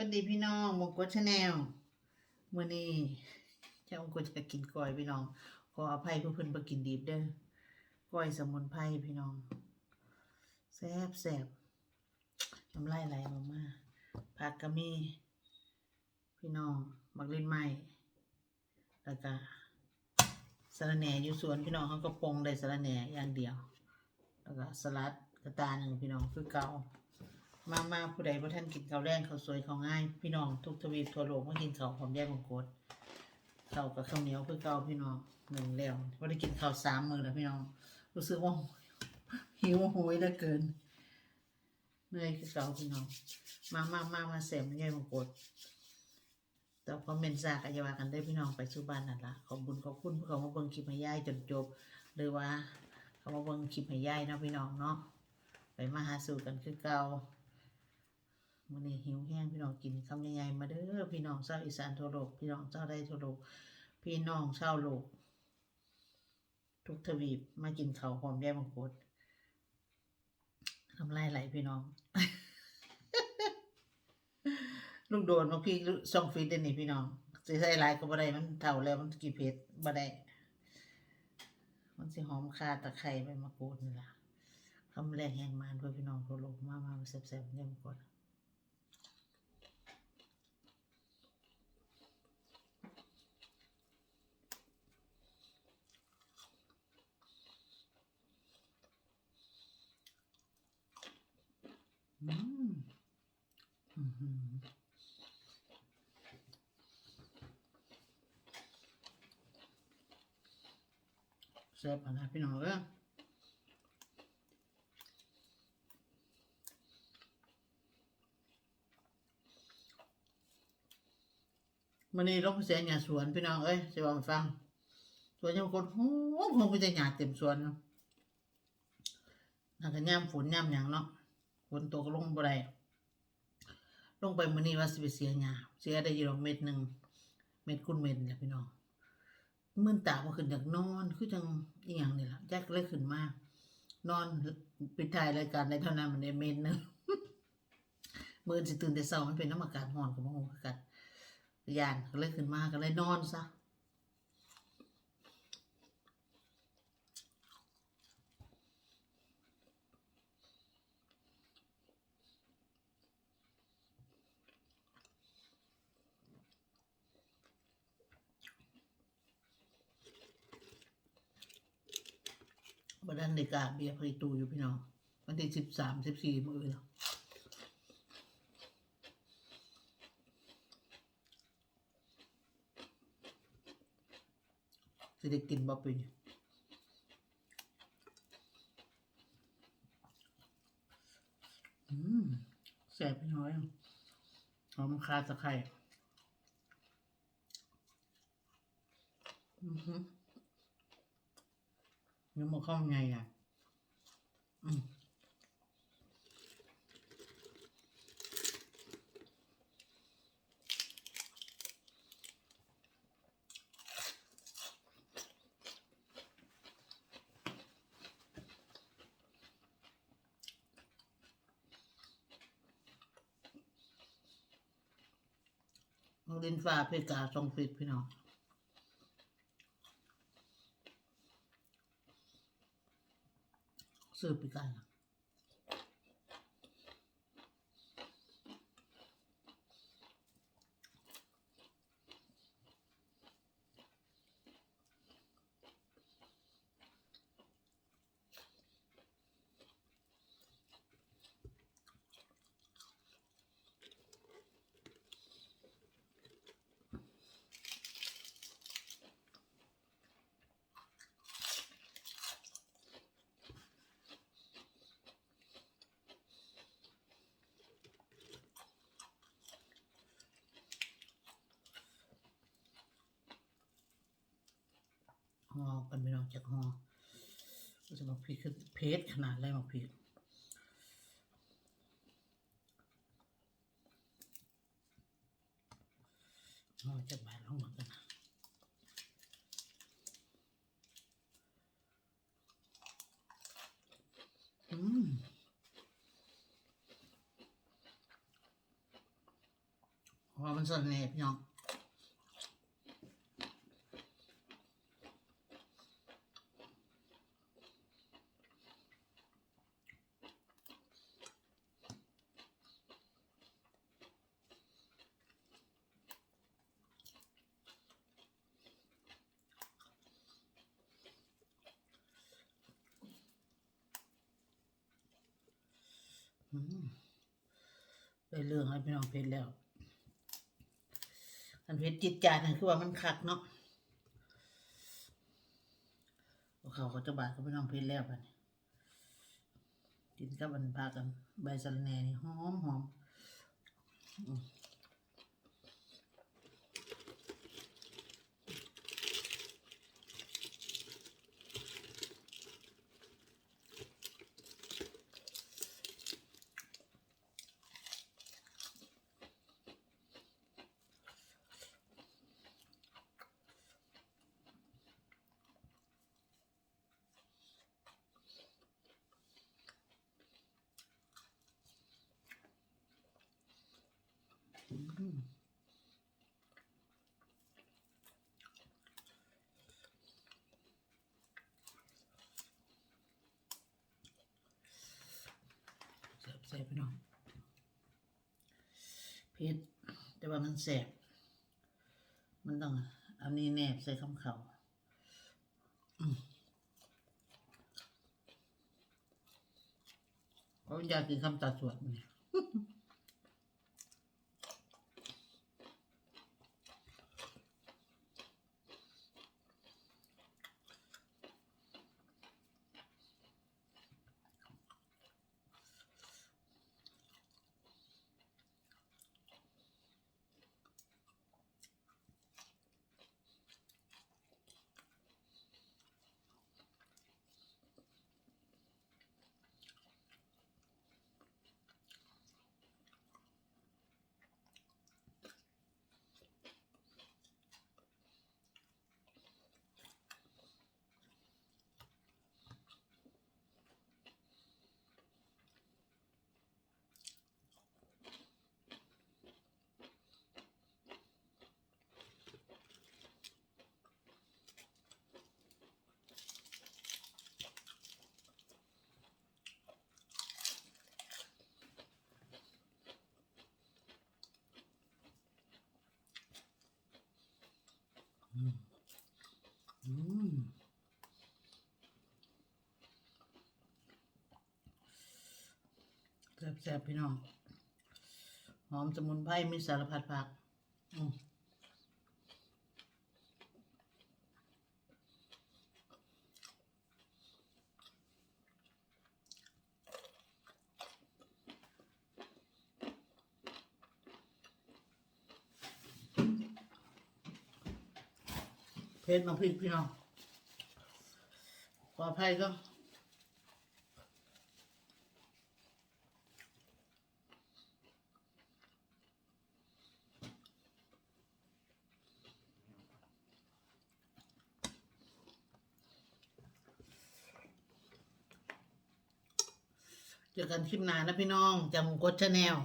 วัสดีพี่น้องมงกฎชาแนลมื้อนี้เจ้ามงกฎจะกินก้อยพี่น้อง ขออภัยผู้เพิ่นบ่กินดิบเด้อก้อยสมุนไพรพี่น้องแซ่บแซ่บน้ำลายไหลออกมาผักก็มี พี่น้องมักเล่นไม้แล้วก็สะระแหน่อยู่สวนพี่น้องเขาก็ปรุงได้สะระแหน่อย่างเดียว แล้วก็สลัดกระตาหนึ่งพี่น้องคือเก่า มามาผู้ใดบ่ท่านกินข้าวแรงข้าวสวยข้าวง่าย พี่น้องทุกทวีปทั่วโลกมากินข้าวหอมแดงมงกฎข้าวกับข้าวเหนียวคือเก่าพี่น้องหนึ่งแล้วบ่ได้กินข้าวสามมื้อแล้วพี่น้องรู้สึกว่าหิวโหยเหลือเกินเหนื่อยคือเก่าพี่น้อง มามามามาแซมแดงมงกฎแต่พอเมนซากก็อย่าว่ากันเด้พี่น้องไปสู่บ้านนั่นละขอบคุญขอบคุณผู้เขามาเบิ่งคลิปให้ยายจนจบหรือว่าเขามาเบิ่งคลิปให้ยายเนาะพี่น้องเนาะไปมาหาสู่กันคือเก่า มื้อนี้หิวแห้งพี่น้องกินคำใหญ่ๆมาเด้อพี่น้องชาวอีสานทั่วโลกพี่น้องชาวใดทั่วโลกพี่น้องชาวโลก ทุกทวีปมากินข้าหอมแดงมังคุดน้ำลายไหลพี่น้อง ลูกโดนมาพี่ส่องฟีดเดยวนี่พี่น้องสิใส่ลายก็บ่ได้มันเฒ่าแล้วมันกี่เผ็ดบ่ได้ มันสิหอมคาตะไคร้ใบมะกรูดนี่ล่ะคำแรกแห่งมานเพื่อพี่น้องทั่วโลกมามาแซ่บๆเนี่ยมังคุด อืม อื้อหือแซ่บขนาดพี่น้องเอ้ยมันนี่ลงเสียหญ้าสวนพี่น้องเอ้ยจะบอกฟังสวนยังคนโหคงไปจะหญ้าเต็มสวนน่าจะย่ำฝนย่ำหยังเนาะฝนตกลงบ่ได้ ลงไปมื้อนี้ว่าสิไปเสียหญ้าเสียได้อยู่ดอกเม็ดหนึ่งเม็ดคุณเม็ดแหละพี่น้องมื่นตาบ่ขึ้นจากนอนคือจังอีหยังนี่ล่ะแจ็คเลยขึ้นมานอนปิดท้ายรายการได้เท่านั้นมันได้เม็ดหนึ่งมื้อสิตื่นแต่เช้ามันเป็นน้ำอากาศห่อนกับ่ฮู้คือกันยานก็เลยขึ้นมาก็เลยนอนซะ บัดันในกาเบียร์ผลิตตูอยู่พี่น้องวันที่สิบสามสิบสี่มือแล้วจะได้กินบ่เป็นอืมแสบพี่น้อยหอมคาตะไคร้อือ น้หมันข้องไงอะลินฟ้าเพกาทรงฟิตพี่น้อง ล่ะห่ อกันไม่นอกจากหอก็จะบอกพริกคือเพชรขนาดไรบอกพริกห่อจะบานลงเหมือนกันนะอืมเพราะว่ามันสนแหน่พี่น้อง ได้เรื่องให้พี่น้องเพชรแล้ว อันเพชรจิตใจนั่นคือว่ามันคักเนาะเอเขาเขาจะบาดเขาพี่น้องเพชรแล้วกันกินกับมันพากันใบสะระแหน่นี่หอมหอม เสียบใส่พี่น้องเพชรแต่ว่ามันแสบมันต้องเอานี้แนบใส่คำเขาเพราอยากกินคำตัดสวดเนี่ย อืม แซ่บๆพี่น้อง หอมสมุนไพรมีสารพัดผักอืมเพชรมาพริกพี่น้องขออภัยก็ เจอกันคลิปหน้านะพี่น้องจากมงกดชาแนล